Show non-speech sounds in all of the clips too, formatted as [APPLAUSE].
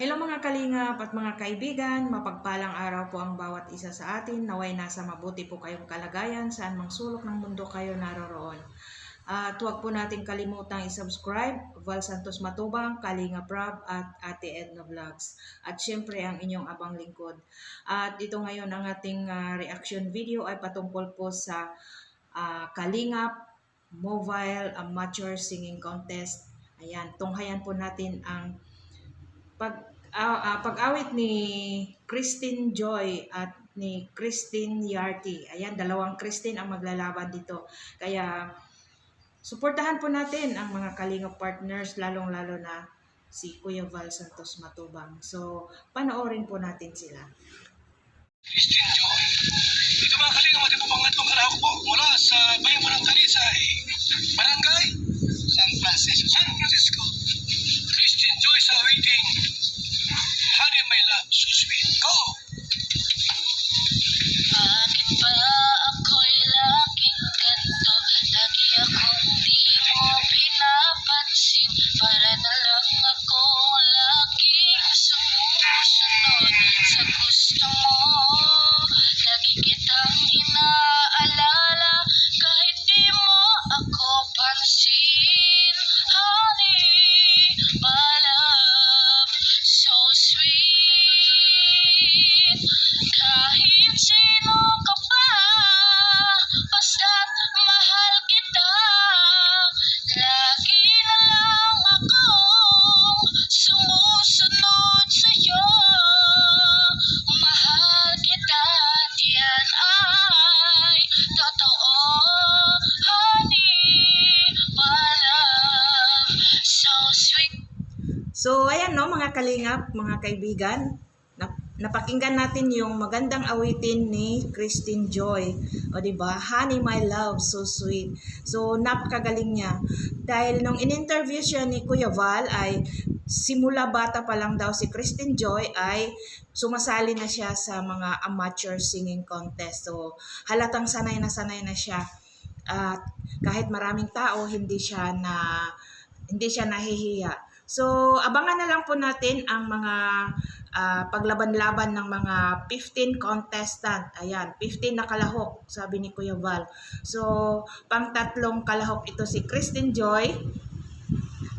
Hello mga kalingap at mga kaibigan, mapagpalang araw po ang bawat isa sa atin. Naway nasa mabuti po kayong kalagayan saan mang sulok ng mundo kayo naroroon. At huwag po natin kalimutang i-subscribe, Val Santos Matubang, Kalinga Prab at Ate Edna Vlogs. At syempre ang inyong abang lingkod. At ito ngayon ang ating ah, reaction video ay patungkol po sa ah, Kalingap Mobile Amateur Singing Contest. Ayan, tunghayan po natin ang pag ah, ah, pag-awit ni Christine Joy at ni Christine Yarty. Ayan, dalawang Christine ang maglalaban dito. Kaya suportahan po natin ang mga Kalinga partners lalong-lalo na si Kuya Val Santos Matubang. So, panoorin po natin sila. Christian Joy. Ito mga kalinga matipupangan kong kalahok po mula sa Bayang Barang Kalisay, Barangay, San Francisco. San Francisco. Christian Joy sa waiting. Go! Kalingap, mga kaibigan. Nap- napakinggan natin yung magandang awitin ni Christine Joy. O, di ba? Honey, my love, so sweet. So, napakagaling niya. Dahil nung in-interview siya ni Kuya Val ay simula bata pa lang daw si Christine Joy ay sumasali na siya sa mga amateur singing contest. So, halatang sanay na sanay na siya. At kahit maraming tao, hindi siya na hindi siya nahihiya. So, abangan na lang po natin ang mga ah, paglaban-laban ng mga 15 contestant. Ayan, 15 na kalahok, sabi ni Kuya Val. So, pang tatlong kalahok ito si Christine Joy.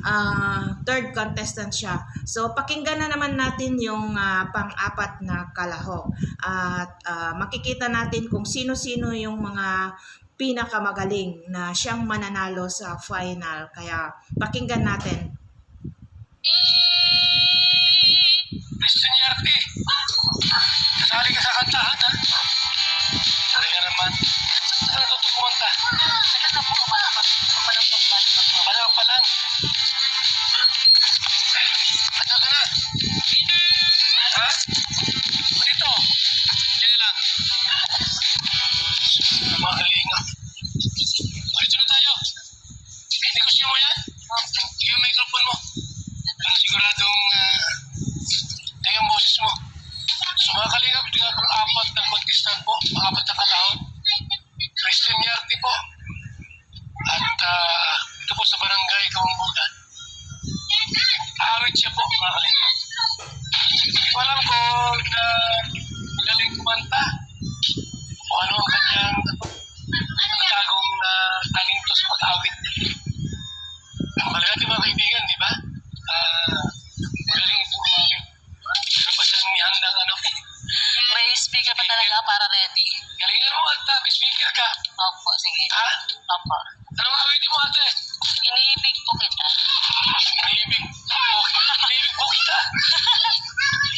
Ah, third contestant siya. So, pakinggan na naman natin yung ah, pang-apat na kalahok. At ah, makikita natin kung sino-sino yung mga pinakamagaling na siyang mananalo sa final. Kaya, pakinggan natin. Christian Yarte. Kasali ka sa kantahan, ha? Sali ka naman. Saan natuto kumanta? Ano na po, malakas pa lang pagbalik ako. Palang pa lang. Kalingap, kong apat na contestant po, apat na kalahon. Christian Yarte po. At ah, ito po sa barangay Kamambugan. Awit siya po, mga kalingap. Hindi ko na magaling kumanta o ano ang kanyang natagong na talento sa pag-awit. Ang magaling natin mga kaibigan, di ba? Ah, magaling ito umawit. Meron pa siyang ihandang ano. May speaker pa talaga para ready. Galingan mo at uh, speaker ka. Opo, sige. Ha? Opo. Anong awitin mo ate? Iniibig po kita. Iniibig po. Iniibig po kita.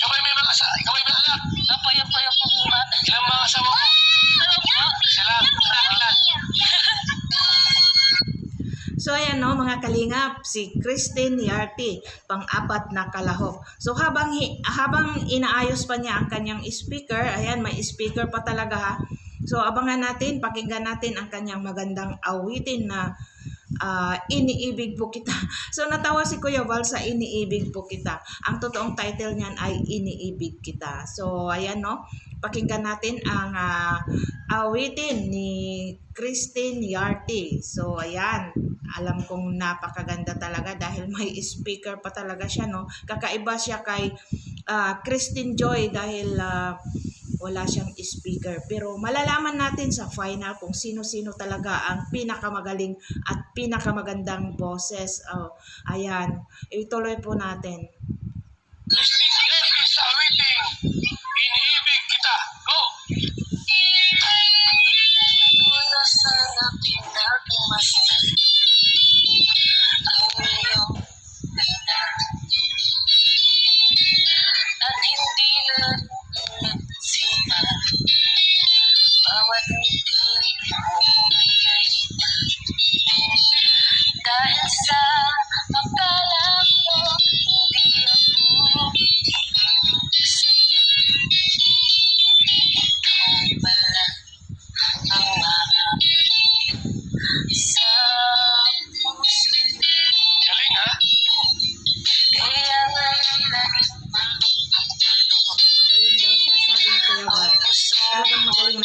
Ikaw ba may mga asa? Ikaw ba may anak? Yung po po natin. Ilang mga asawa mo? Opo. Isa lang. Ilan? [LAUGHS] So ayan no mga kalingap, si Christine Yarty, pang-apat na kalahok. So habang hi- habang inaayos pa niya ang kanyang speaker, ayan may speaker pa talaga ha. So abangan natin, pakinggan natin ang kanyang magandang awitin na uh, Iniibig po kita. [LAUGHS] So natawa si Kuya Val sa Iniibig po kita. Ang totoong title niyan ay Iniibig kita. So ayan no, pakinggan natin ang uh, awitin ni Christine Yarty. So ayan, alam kong napakaganda talaga dahil may speaker pa talaga siya no. Kakaiba siya kay uh, Christine Joy dahil uh, wala siyang speaker. Pero malalaman natin sa final kung sino-sino talaga ang pinakamagaling at pinakamagandang boses. Oh, ayan, ituloy po natin. sayawan. Talagang magaling.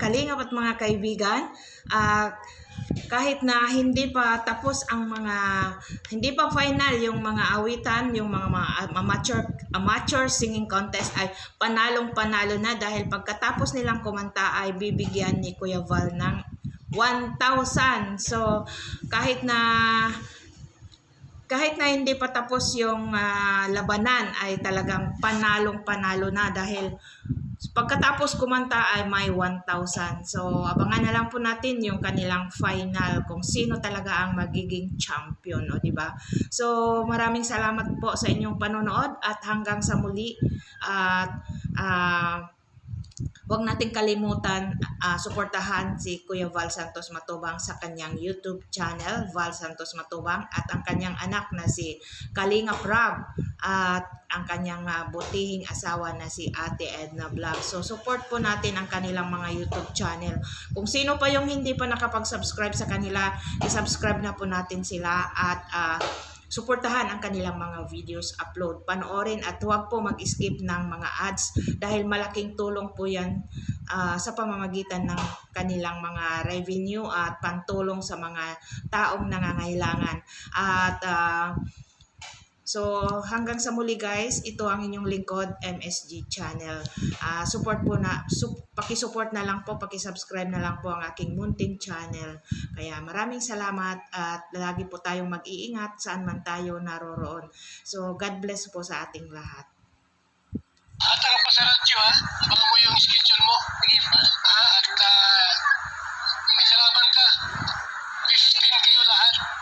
kalingap at mga kaibigan. Uh, kahit na hindi pa tapos ang mga hindi pa final yung mga awitan, yung mga, mga amateur amateur singing contest ay panalong panalo na dahil pagkatapos nilang kumanta ay bibigyan ni Kuya Val ng 1,000. So kahit na kahit na hindi pa tapos yung uh, labanan ay talagang panalong panalo na dahil pagkatapos kumanta ay may 1,000. So, abangan na lang po natin yung kanilang final kung sino talaga ang magiging champion, o di ba? So, maraming salamat po sa inyong panonood at hanggang sa muli at ah Huwag nating kalimutan ah, suportahan si Kuya Val Santos Matubang sa kanyang YouTube channel, Val Santos Matubang, at ang kanyang anak na si Kalinga Prab at ang kanyang ah, butihing asawa na si Ate Edna Vlog. So support po natin ang kanilang mga YouTube channel. Kung sino pa yung hindi pa nakapag-subscribe sa kanila, i-subscribe na po natin sila at ah, suportahan ang kanilang mga videos upload. Panoorin at huwag po mag-skip ng mga ads dahil malaking tulong po yan ah, sa pamamagitan ng kanilang mga revenue at pantulong sa mga taong nangangailangan. At ah, so hanggang sa muli guys, ito ang inyong lingkod MSG channel. Ah, support po na sup, paki-support na lang po, paki-subscribe na lang po ang aking munting channel. Kaya maraming salamat at lagi po tayong mag-iingat saan man tayo naroroon. So God bless po sa ating lahat. At ang pasaradyo ha, abangan mo yung schedule mo. Sige pa. Ah, at ah, may kalaban ka. 15 kayo lahat.